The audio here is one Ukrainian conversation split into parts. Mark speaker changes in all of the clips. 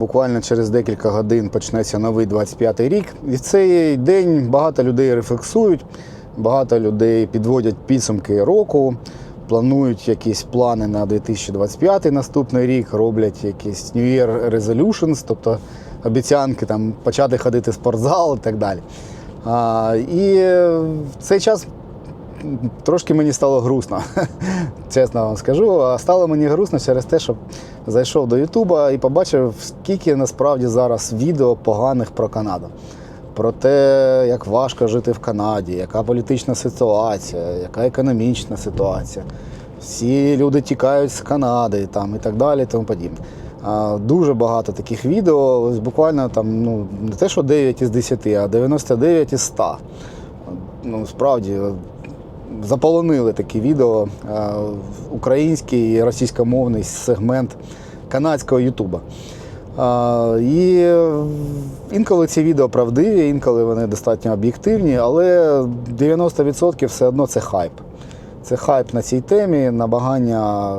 Speaker 1: Буквально через декілька годин почнеться новий 25-й рік. І в цей день багато людей рефлексують, багато людей підводять підсумки року, планують якісь плани на 2025 наступний рік, роблять якісь New Year Resolutions, тобто обіцянки там, почати ходити в спортзал і так далі. А, і в цей час трошки мені стало грустно, чесно вам скажу. А стало мені грустно через те, що зайшов до Ютуба і побачив, скільки насправді зараз відео поганих про Канаду. Про те, як важко жити в Канаді, яка політична ситуація, яка економічна ситуація. Всі люди тікають з Канади там, і так далі. І тому подібне. Дуже багато таких відео, ось буквально там, ну, не те, що 9 із 10, а 99 із 100. Ну, справді, заполонили такі відео е, український і російськомовний сегмент канадського Ютуба. Е, І інколи ці відео правдиві, інколи вони достатньо об'єктивні, але 90% все одно це хайп. Це хайп на цій темі, намагання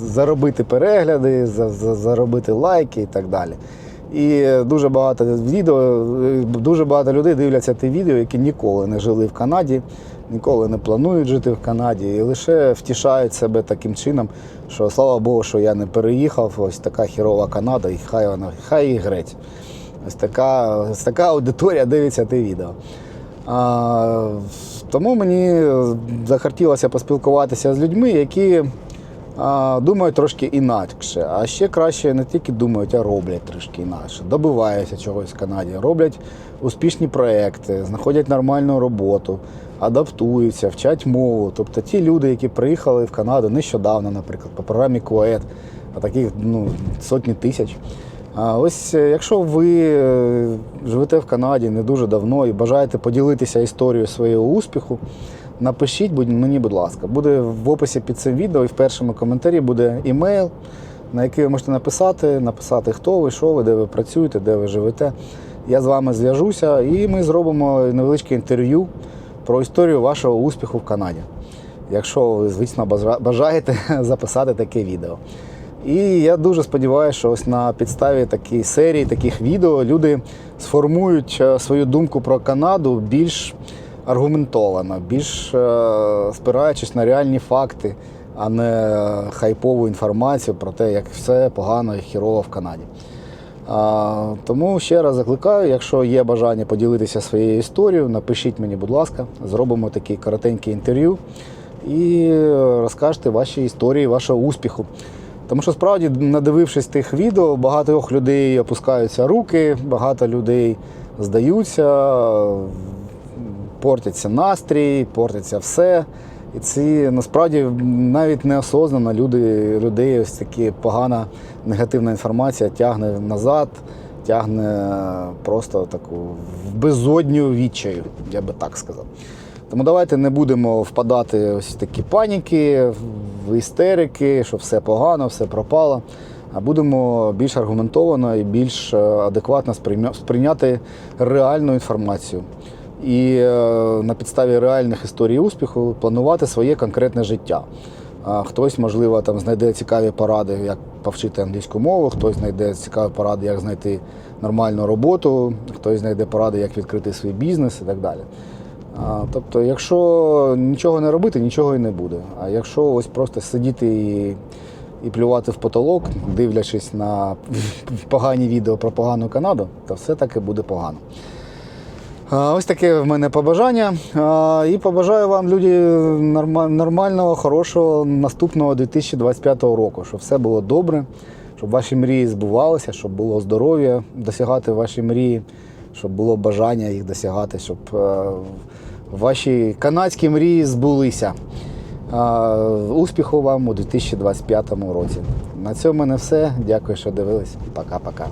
Speaker 1: заробити перегляди, за- за- заробити лайки і так далі. І дуже багато відео, дуже багато людей дивляться ті відео, які ніколи не жили в Канаді, ніколи не планують жити в Канаді, і лише втішають себе таким чином, що слава Богу, що я не переїхав. Ось така хірова Канада, і хай вона хай і греть. Ось така, ось така аудиторія дивиться те відео. А, тому мені захотілося поспілкуватися з людьми, які думають трошки інакше. А ще краще не тільки думають, а роблять трошки інакше. Добиваються чогось в Канаді, роблять успішні проекти, знаходять нормальну роботу, адаптуються, вчать мову. Тобто ті люди, які приїхали в Канаду нещодавно, наприклад, по програмі КУЕТ, а таких ну, сотні тисяч. А ось е, якщо ви е, живете в Канаді не дуже давно і бажаєте поділитися історією свого успіху, напишіть мені, будь ласка. Буде в описі під цим відео і в першому коментарі буде імейл, на який ви можете написати, написати, хто ви, що ви, де ви працюєте, де ви живете. Я з вами зв'яжуся і ми зробимо невеличке інтерв'ю про історію вашого успіху в Канаді. Якщо ви, звісно, бажаєте записати таке відео. І я дуже сподіваюся, що ось на підставі такої серії, таких відео люди сформують е, свою думку про Канаду більш аргументовано, більш е, спираючись на реальні факти, а не хайпову інформацію про те, як все погано і хірово в Канаді. Тому ще раз закликаю, якщо є бажання поділитися своєю історією, напишіть мені, будь ласка, зробимо таке коротеньке інтерв'ю і розкажете ваші історії, вашого успіху. Тому що справді, надивившись тих відео, багато людей опускаються руки, багато людей здаються, портяться настрій, портиться все. І ці насправді навіть неосознано люди, людей ось такі погана негативна інформація тягне назад, тягне просто таку в безодню відчаю, я би так сказав. Тому давайте не будемо впадати ось в такі паніки, в істерики, що все погано, все пропало. А будемо більш аргументовано і більш е, адекватно сприйняти реальну інформацію. І е, на підставі реальних історій успіху планувати своє конкретне життя. Хтось, можливо, там знайде цікаві поради, як повчити англійську мову, хтось знайде цікаві поради, як знайти нормальну роботу, хтось знайде поради, як відкрити свій бізнес і так далі. Тобто, якщо нічого не робити, нічого і не буде. А якщо ось просто сидіти і, і плювати в потолок, дивлячись на погані відео про погану Канаду, то все таки буде погано. Ось таке в мене побажання. І побажаю вам, люди, норма- нормального, хорошого наступного 2025 року, щоб все було добре, щоб ваші мрії збувалися, щоб було здоров'я досягати ваші мрії, щоб було бажання їх досягати, щоб е, ваші канадські мрії збулися. Успіху вам у 2025 році. На цьому мене все. Дякую, що дивились. Пока-пока.